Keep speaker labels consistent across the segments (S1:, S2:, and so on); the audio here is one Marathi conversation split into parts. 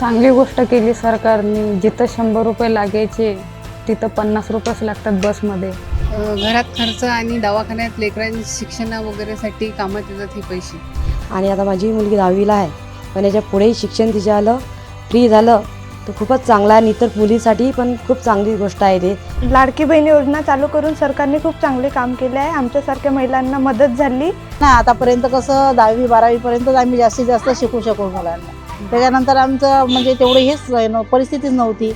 S1: चांगली गोष्ट केली सरकारने. जिथं शंभर रुपये लागायचे तिथं पन्नास रुपयेच लागतात बसमध्ये.
S2: घरात खर्च आणि दवाखान्यात लेकरांच्या शिक्षणा वगैरेसाठी कामात येतात हे पैसे.
S3: आणि आता माझी मुलगी दहावीला आहे. पण याच्या पुढेही शिक्षण तिचे आलं फ्री झालं तर खूपच चांगलं आहे. आणि इतर मुलीसाठी पण खूप चांगली गोष्ट आहे ते.
S4: लाडकी बहीण योजना चालू करून सरकारने खूप चांगले काम केले आहे. आमच्यासारख्या महिलांना मदत झाली.
S5: ना आतापर्यंत कसं दहावी बारावीपर्यंत आम्ही जास्तीत जास्त शिकू शकू मुलांना. त्याच्यानंतर आमचं म्हणजे तेवढी हेच परिस्थितीच नव्हती.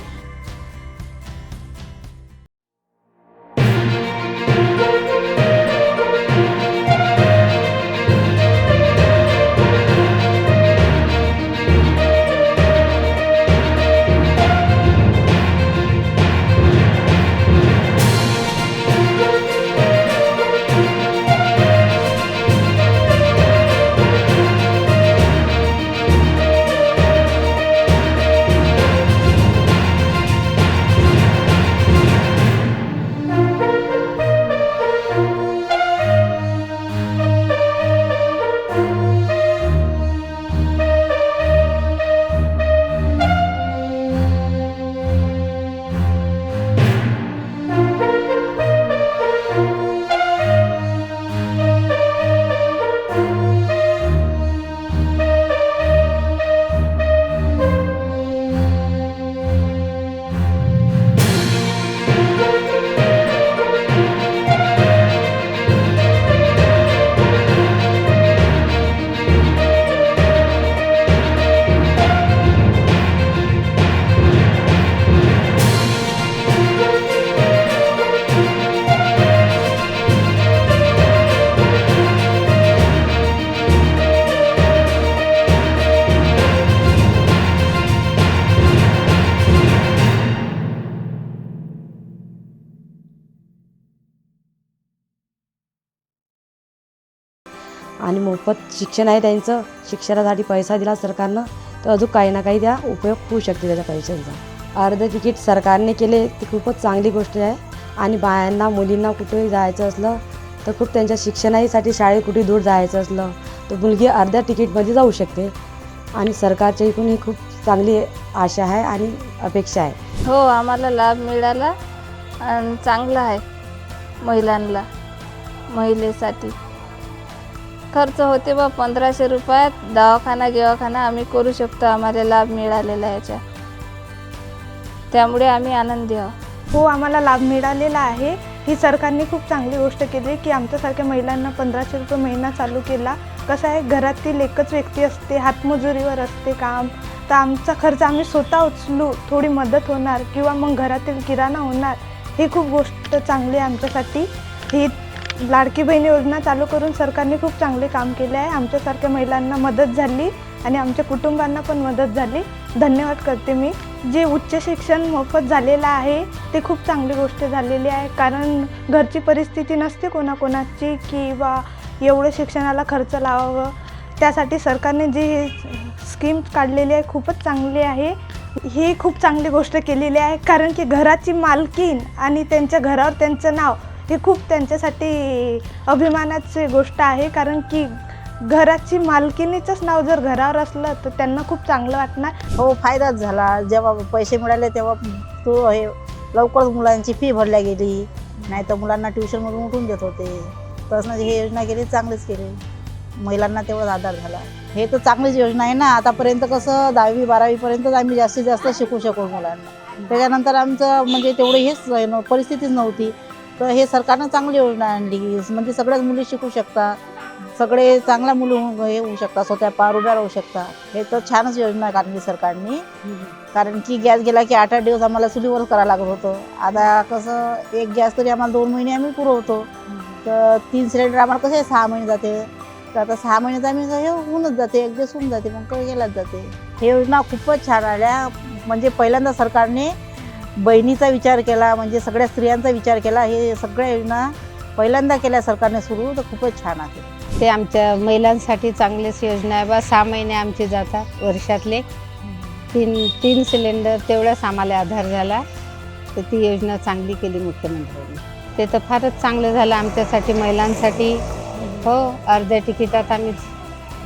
S3: आणि मोफत शिक्षण आहे त्यांचं. शिक्षणासाठी पैसा दिला सरकारनं तर अजून काही ना काही त्या उपयोग होऊ शकते त्याच्या पैशांचा. अर्ध तिकीट सरकारने केले ती खूपच चांगली गोष्ट आहे. आणि बायांना मुलींना कुठेही जायचं असलं तर खूप त्यांच्या शिक्षणासाठी शाळेत कुठे दूर जायचं असलं तर मुलगी अर्ध्या तिकीटमध्ये जाऊ शकते. आणि सरकारच्या इकडून ही खूप चांगली आशा आहे आणि अपेक्षा आहे.
S6: हो आम्हाला लाभ मिळाला आणि चांगला आहे महिलांना महिलेसाठी. खर्च होते बा पंधराशे रुपयात. दवाखाना गिवाखाना आम्ही करू शकतो. आम्हाला लाभ मिळालेला याच्या. त्यामुळे आम्ही आनंदी आहोत.
S4: हो आम्हाला लाभ मिळालेला आहे. ही सरकारने खूप चांगली गोष्ट केली की आमच्यासारख्या महिलांना पंधराशे रुपये महिना चालू केला. कसं आहे घरातील एकच व्यक्ती असते हातमजुरीवर असते काम. तर आमचा खर्च आम्ही स्वतः उचलू थोडी मदत होणार किंवा मग घरातील किराणा होणार ही खूप गोष्ट चांगली आहे आमच्यासाठी. ही लाडकी बहीण योजना चालू करून सरकारने खूप चांगले काम केले आहे. आमच्यासारख्या महिलांना मदत झाली आणि आमच्या कुटुंबांना पण मदत झाली. धन्यवाद करते मी. जे उच्च शिक्षण मोफत झालेलं आहे ते खूप चांगली गोष्ट झालेली आहे. कारण घरची परिस्थिती नसते कोणाकोणाची की बा एवढं शिक्षणाला खर्च लावावं. त्यासाठी सरकारने जी स्कीम काढलेली आहे खूपच चांगली आहे. ही खूप चांगली गोष्ट केलेली आहे. कारण की घराची मालकीन आणि त्यांच्या घरावर त्यांचं नाव ही खूप त्यांच्यासाठी अभिमानाची गोष्ट आहे कारण की घराची मालकिनीचंच नाव जर घरावर असलं तर त्यांना खूप चांगलं वाटणार.
S5: हो फायदाच झाला. जेव्हा पैसे मिळाले तेव्हा तो हे लवकरच मुलांची फी भरल्या गेली. नाही तर मुलांना ट्युशनमधून उठून देत होते. तसं हे योजना केली चांगलीच केली. महिलांना तेवढाच आधार झाला. हे तर चांगलीच योजना आहे ना. आतापर्यंत कसं दहावी बारावीपर्यंतच आम्ही जास्तीत जास्त शिकू शकू मुलांना. त्याच्यानंतर आमचं म्हणजे तेवढी हेच आहे परिस्थितीच नव्हती. तर हे सरकारनं चांगली योजना आणली. म्हणजे सगळ्याच मुली शिकू शकतात सगळे चांगल्या मुलं हे होऊ शकतात स्वतः पार उभ्या राहू शकतात हे तर छानच योजना काढली सरकारने. कारण की गॅस गेला की आठ आठ दिवस आम्हाला चुलीवर करावं लागत होतं. आता कसं एक गॅस तरी आम्हाला दोन महिने आम्ही पुरवतो. तर तीन सिलेंडर आम्हाला कसे सहा महिने जाते? तर आता सहा महिन्यात आम्ही हे होऊनच जाते. एक दिवस होऊन जाते. मग काही गेलाच जाते. हे योजना खूपच छान आल्या. म्हणजे पहिल्यांदा सरकारने बहिणीचा विचार केला म्हणजे सगळ्या स्त्रियांचा विचार केला हे सगळ्या योजना पहिल्यांदा केल्या सरकारने सुरू तर खूपच छान आहे.
S7: ते आमच्या महिलांसाठी चांगलीच योजना आहे बा. सहा महिने आमचे जातात वर्षातले. तीन तीन सिलेंडर तेवढाच आम्हाला आधार झाला. तर ती योजना चांगली केली मुख्यमंत्र्यांनी. ते तर फारच चांगलं झालं आमच्यासाठी महिलांसाठी. हो अर्ध्या तिकिटात आम्ही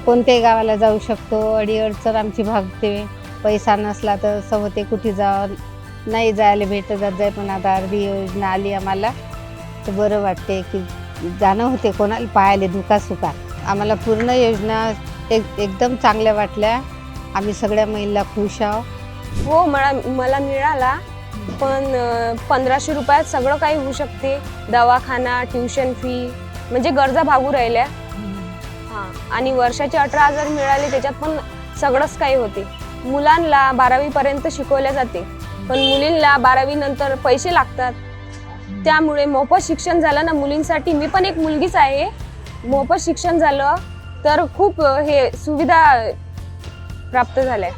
S7: कोणत्याही गावाला जाऊ शकतो. अडीअडचण आमची भागते. पैसा नसला तर सवते कुठे जावं. नाही जायला भेटत जात जाय पण आता अर्धी योजना आली आम्हाला. तर बरं वाटते की जाणं होते कोणाला पाहायला दुखा आम्हाला पूर्ण योजना एक एकदम चांगल्या वाटल्या. आम्ही सगळ्या महिला खुश आहो
S8: हो मला मला मिळाला पण पंधराशे रुपयात सगळं काही होऊ शकते. दवाखाना ट्युशन फी म्हणजे गरजा भागू राहिल्या. हां आणि वर्षाचे अठरा हजार मिळाले त्याच्यात पण सगळंच काही होते. मुलांना बारावीपर्यंत शिकवल्या जाते. पण मुलींना बारावी नंतर पैसे लागतात. त्यामुळे मोफत शिक्षण झालं ना मुलींसाठी. मी पण एक मुलगीच आहे. मोफत शिक्षण झालं तर खूप हे सुविधा प्राप्त झाल्या.